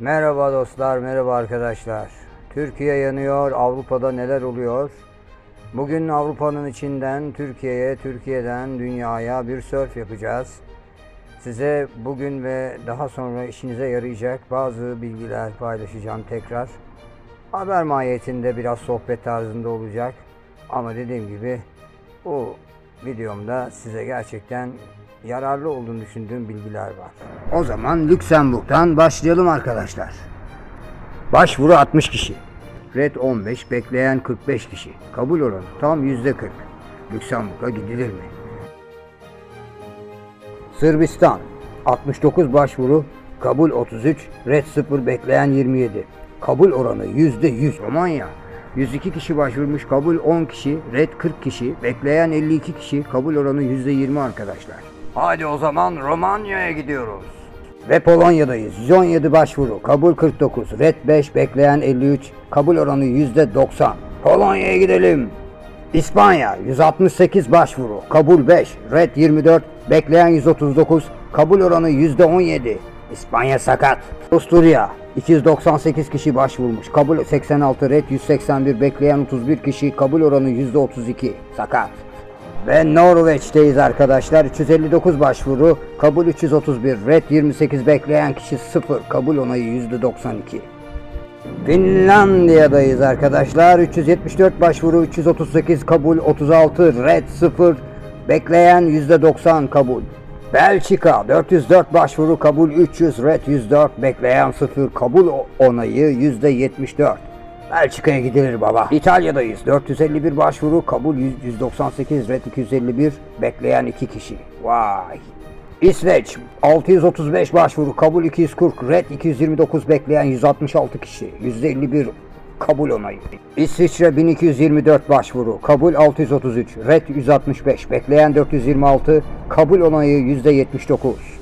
Merhaba dostlar, merhaba arkadaşlar. Türkiye yanıyor, Avrupa'da neler oluyor? Bugün Avrupa'nın içinden Türkiye'ye, Türkiye'den dünyaya bir sörf yapacağız. Size bugün ve daha sonra işinize yarayacak bazı bilgiler paylaşacağım tekrar. Haber mahiyetinde biraz sohbet tarzında olacak. Ama dediğim gibi bu videomda size gerçekten yararlı olduğunu düşündüğüm bilgiler var. O zaman Lüksemburg'dan başlayalım arkadaşlar. Başvuru 60 kişi. Red 15, bekleyen 45 kişi. Kabul oranı tam %40. Lüksemburg'a gidilir mi? Sırbistan 69 başvuru, kabul 33, red 0 bekleyen 27. Kabul oranı %100. Romanya 102 kişi başvurmuş, kabul 10 kişi, red 40 kişi, bekleyen 52 kişi, kabul oranı %20 arkadaşlar. Hadi o zaman Romanya'ya gidiyoruz. Ve Polonya'dayız. 117 başvuru, kabul 49, red 5, bekleyen 53, kabul oranı %90. Polonya'ya gidelim. İspanya 168 başvuru, kabul 5, red 24, bekleyen 139, kabul oranı %17. İspanya sakat. Avusturya 298 kişi başvurmuş, kabul 86, red 181, bekleyen 31 kişi, kabul oranı %32. Sakat. Ve Norveç'teyiz arkadaşlar. 359 başvuru, kabul 331, red 28, bekleyen kişi 0, kabul onayı %92. Finlandiya'dayız arkadaşlar. 374 başvuru, 338 kabul, 36 red 0, bekleyen %90 kabul. Belçika 404 başvuru kabul 300 red 104 bekleyen 0 kabul onayı %74. Belçika'ya gidilir baba. İtalya'dayız. 451 başvuru kabul 198 red 251 bekleyen 2 kişi. Vay. İsveç 635 başvuru kabul 240 red 229 bekleyen 166 kişi %51 kabul onayı. İsviçre 1224 başvuru kabul 633 red 165 bekleyen 426 kabul onayı %79.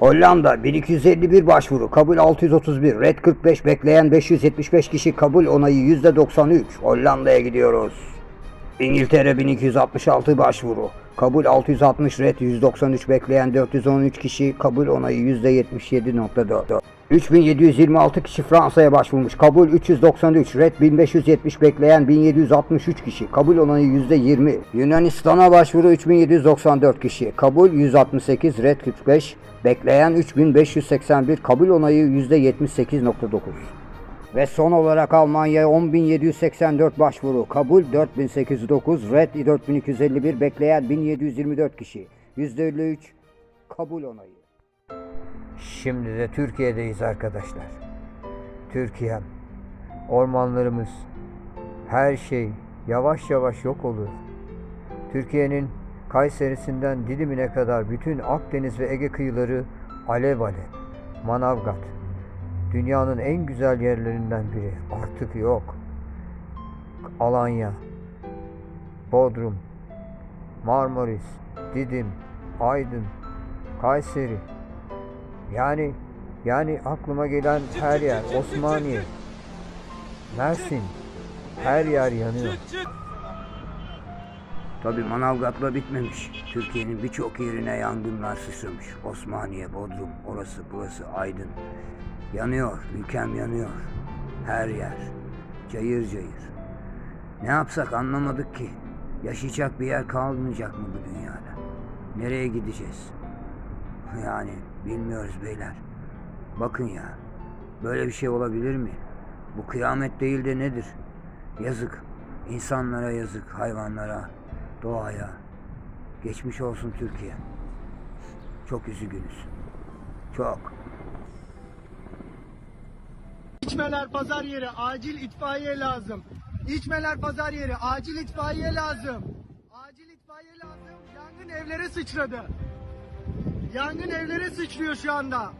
Hollanda 1251 başvuru kabul 631 red 45 bekleyen 575 kişi kabul onayı %93 Hollanda'ya gidiyoruz. İngiltere 1266 başvuru. Kabul 660 red 193 bekleyen 413 kişi kabul onayı %77.4. 3726 kişi Fransa'ya başvurmuş. Kabul 393 red 1570 bekleyen 1763 kişi. Kabul onayı %20. Yunanistan'a başvuru 3794 kişi. Kabul 168 red 45 bekleyen 3581 kabul onayı %78.9. Ve son olarak Almanya 10.784 başvuru, kabul 4.809, red 4.251, bekleyen 1.724 kişi. %53 kabul onayı. Şimdi de Türkiye'deyiz arkadaşlar. Türkiye'm, ormanlarımız, her şey yavaş yavaş yok oluyor. Türkiye'nin Kayseri'sinden Didim'ine kadar bütün Akdeniz ve Ege kıyıları alev alev. Manavgat, dünyanın en güzel yerlerinden biri. Artık yok. Alanya, Bodrum, Marmaris, Didim, Aydın, Kayseri. Yani yani aklıma gelen her yer Osmaniye, Mersin, her yer yanıyor. Tabi Manavgat'la bitmemiş. Türkiye'nin birçok yerine yangınlar sıçramış. Osmaniye, Bodrum, orası burası Aydın. Yanıyor, ülkem yanıyor. Her yer. Cayır cayır. Ne yapsak anlamadık ki. Yaşayacak bir yer kalmayacak mı bu dünyada? Nereye gideceğiz? Yani bilmiyoruz beyler. Bakın ya. Böyle bir şey olabilir mi? Bu kıyamet değil de nedir? Yazık. İnsanlara yazık, hayvanlara, doğaya. Geçmiş olsun Türkiye. Çok üzgünüz. Çok. İçmeler pazar yeri acil itfaiye lazım. İçmeler pazar yeri acil itfaiye lazım. Acil itfaiye lazım. Yangın evlere sıçradı. Yangın evlere sıçrıyor şu anda.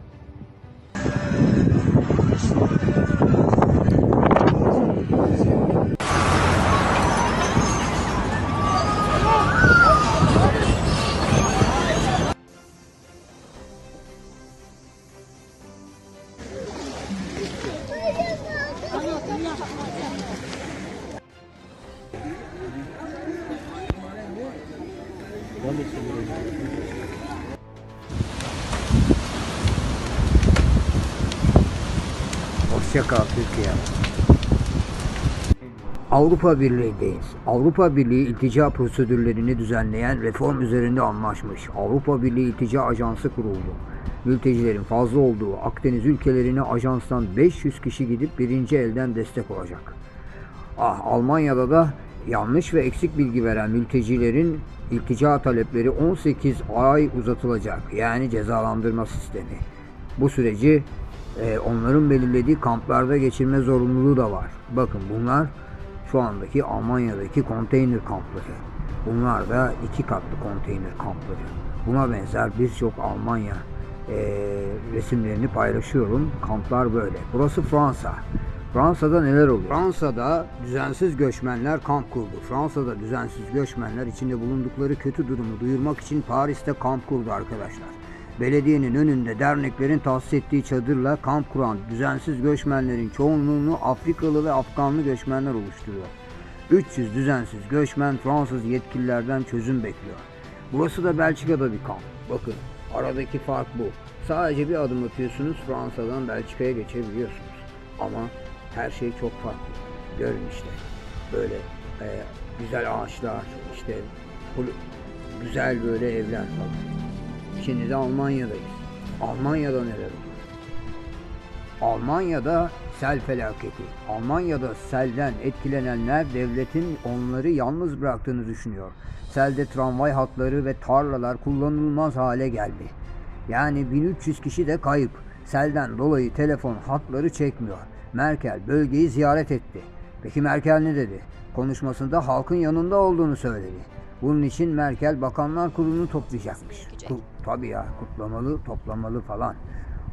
Hoşçakal Türkiye. Avrupa Birliği'deyiz. Avrupa Birliği iltica prosedürlerini düzenleyen reform üzerinde anlaşmış Avrupa Birliği İltica Ajansı kuruldu. Mültecilerin fazla olduğu Akdeniz ülkelerine ajanstan 500 kişi gidip birinci elden destek olacak. Ah Almanya'da da yanlış ve eksik bilgi veren mültecilerin iltica talepleri 18 ay uzatılacak. Yani cezalandırma sistemi. Bu süreci e, onların belirlediği kamplarda geçirme zorunluluğu da var. Bakın bunlar şu andaki Almanya'daki konteyner kampları. Bunlar da iki katlı konteyner kampları. Buna benzer birçok Almanya e, resimlerini paylaşıyorum. Kamplar böyle. Burası Fransa. Fransa'da neler oluyor? Fransa'da düzensiz göçmenler kamp kurdu. Fransa'da düzensiz göçmenler içinde bulundukları kötü durumu duyurmak için Paris'te kamp kurdu arkadaşlar. Belediyenin önünde derneklerin tahsis ettiği çadırla kamp kuran düzensiz göçmenlerin çoğunluğunu Afrikalı ve Afganlı göçmenler oluşturuyor. 300 düzensiz göçmen Fransız yetkililerden çözüm bekliyor. Burası da Belçika'da bir kamp. Bakın aradaki fark bu. Sadece bir adım atıyorsunuz Fransa'dan Belçika'ya geçebiliyorsunuz. Ama her şey çok farklı. Görün işte böyle e, güzel ağaçlar, işte güzel böyle evler falan. Şimdi de Almanya'dayız. Almanya'da neler oluyor? Almanya'da sel felaketi. Almanya'da selden etkilenenler devletin onları yalnız bıraktığını düşünüyor. Selde tramvay hatları ve tarlalar kullanılmaz hale geldi. Yani 1300 kişi de kayıp. Selden dolayı telefon hatları çekmiyor. Merkel bölgeyi ziyaret etti. Peki Merkel ne dedi? Konuşmasında halkın yanında olduğunu söyledi. Bunun için Merkel Bakanlar Kurulu'nu toplayacakmış. Ku- tabii ya kutlamalı, toplamalı falan.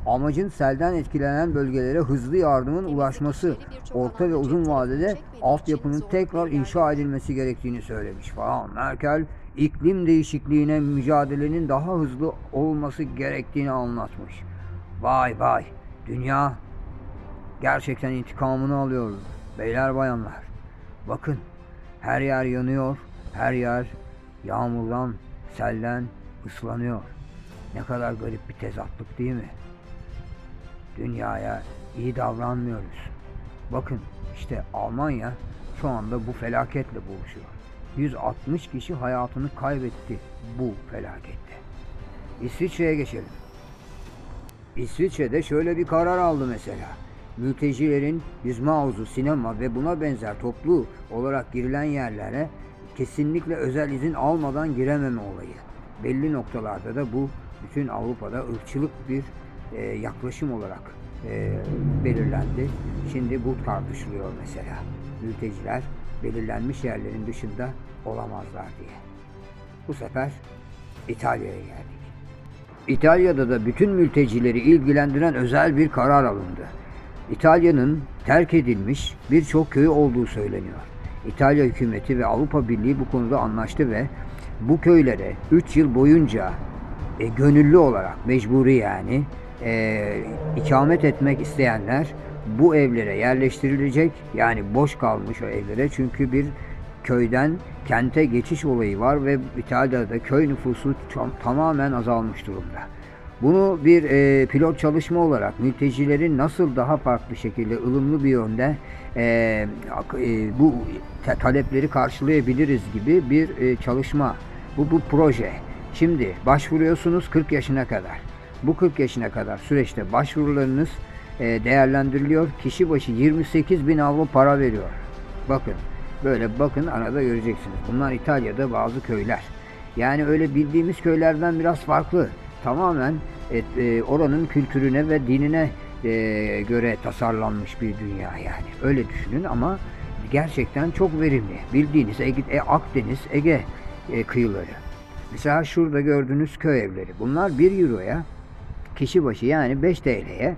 Amacın selden etkilenen bölgelere hızlı yardımın ulaşması, orta ve uzun vadede altyapının tekrar inşa edilmesi gerektiğini söylemiş falan. Merkel iklim değişikliğine mücadelenin daha hızlı olması gerektiğini anlatmış. Vay vay, dünya gerçekten intikamını alıyor beyler bayanlar. Bakın her yer yanıyor, her yer yağmurdan, selden ıslanıyor. Ne kadar garip bir tezatlık değil mi? Dünyaya iyi davranmıyoruz. Bakın işte Almanya şu anda bu felaketle boğuşuyor. 160 kişi hayatını kaybetti bu felakette. İsviçre'ye geçelim. İsviçre'de şöyle bir karar aldı mesela. Mültecilerin yüzme havuzu, sinema ve buna benzer toplu olarak girilen yerlere kesinlikle özel izin almadan girememe olayı. Belli noktalarda da bu bütün Avrupa'da ırkçılık bir e, yaklaşım olarak e, belirlendi. Şimdi bu tartışılıyor mesela. Mülteciler belirlenmiş yerlerin dışında olamazlar diye. Bu sefer İtalya'ya geldik. İtalya'da da bütün mültecileri ilgilendiren özel bir karar alındı. İtalya'nın terk edilmiş birçok köyü olduğu söyleniyor. İtalya hükümeti ve Avrupa Birliği bu konuda anlaştı ve bu köylere 3 yıl boyunca e, gönüllü olarak mecburi yani e, ikamet etmek isteyenler bu evlere yerleştirilecek. Yani boş kalmış o evlere çünkü bir köyden kente geçiş olayı var ve İtalya'da köy nüfusu tam- tamamen azalmış durumda. Bunu bir e, pilot çalışma olarak mültecilerin nasıl daha farklı şekilde ılımlı bir yönde e, e, bu ta- talepleri karşılayabiliriz gibi bir e, çalışma. Bu bu proje. Şimdi başvuruyorsunuz 40 yaşına kadar. Bu 40 yaşına kadar süreçte başvurularınız e, değerlendiriliyor. Kişi başı 28 bin avro para veriyor. Bakın böyle bakın arada göreceksiniz. Bunlar İtalya'da bazı köyler. Yani öyle bildiğimiz köylerden biraz farklı. Tamamen et, e, oranın kültürüne ve dinine e, göre tasarlanmış bir dünya yani. Öyle düşünün ama gerçekten çok verimli. Bildiğiniz Ege, e, Akdeniz, Ege e, kıyıları. Mesela şurada gördüğünüz köy evleri. Bunlar 1 euroya kişi başı yani 5 TL'ye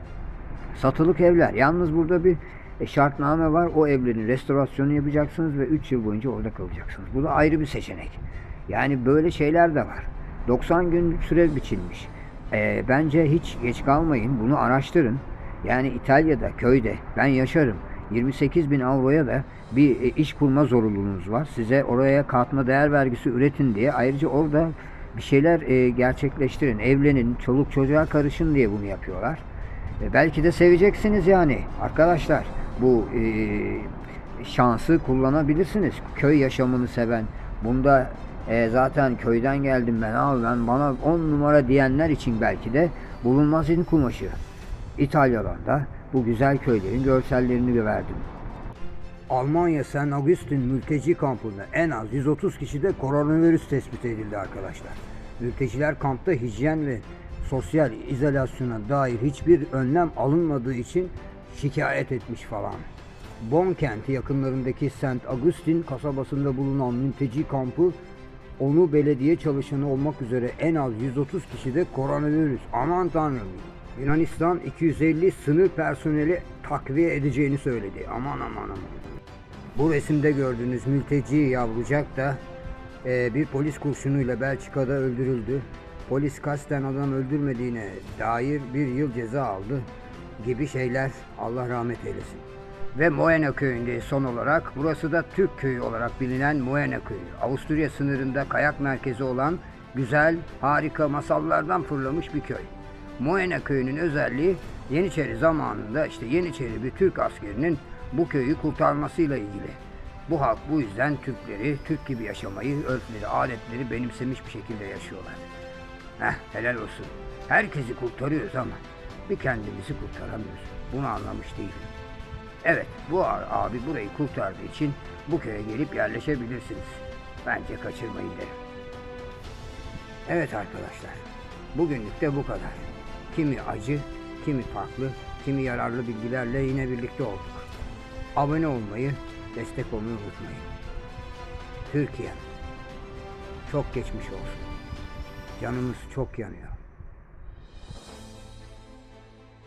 satılık evler. Yalnız burada bir e, şartname var. O evlerin restorasyonu yapacaksınız ve 3 yıl boyunca orada kalacaksınız. Bu da ayrı bir seçenek. Yani böyle şeyler de var. 90 gün süre biçilmiş. E, bence hiç geç kalmayın. Bunu araştırın. Yani İtalya'da, köyde ben yaşarım. 28 bin avroya da bir e, iş kurma zorunluluğunuz var. Size oraya katma değer vergisi üretin diye. Ayrıca orada bir şeyler e, gerçekleştirin. Evlenin, çoluk çocuğa karışın diye bunu yapıyorlar. E, belki de seveceksiniz yani arkadaşlar. Bu şansı kullanabilirsiniz. Köy yaşamını seven. Bunda e, zaten köyden geldim ben abi ben bana 10 numara diyenler için belki de bulunmaz in kumaşı. İtalyalarda bu güzel köylerin görsellerini verdim. Almanya St. Augustin mülteci kampında en az 130 kişide koronavirüs tespit edildi arkadaşlar. Mülteciler kampta hijyen ve sosyal izolasyona dair hiçbir önlem alınmadığı için şikayet etmiş falan. Bonn kenti yakınlarındaki St. Augustin kasabasında bulunan mülteci kampı onu belediye çalışanı olmak üzere en az 130 kişide koronavirüs. Aman tanrım. Yunanistan 250 sınır personeli takviye edeceğini söyledi. Aman aman aman. Bu resimde gördüğünüz mülteci yavrucak da e, bir polis kurşunuyla Belçika'da öldürüldü. Polis kasten adam öldürmediğine dair bir yıl ceza aldı gibi şeyler Allah rahmet eylesin. Ve Moena köyünde son olarak burası da Türk köyü olarak bilinen Moena köyü. Avusturya sınırında kayak merkezi olan güzel, harika masallardan fırlamış bir köy. Moena köyünün özelliği Yeniçeri zamanında işte Yeniçeri bir Türk askerinin bu köyü kurtarmasıyla ilgili. Bu halk bu yüzden Türkleri, Türk gibi yaşamayı, örfleri, adetleri benimsemiş bir şekilde yaşıyorlar. Heh, helal olsun. Herkesi kurtarıyoruz ama bir kendimizi kurtaramıyoruz. Bunu anlamış değilim. Evet, bu abi burayı kurtardığı için bu köye gelip yerleşebilirsiniz. Bence kaçırmayın derim. Evet arkadaşlar, bugünlük de bu kadar. Kimi acı, kimi farklı, kimi yararlı bilgilerle yine birlikte olduk. Abone olmayı, destek olmayı unutmayın. Türkiye, çok geçmiş olsun. Canımız çok yanıyor.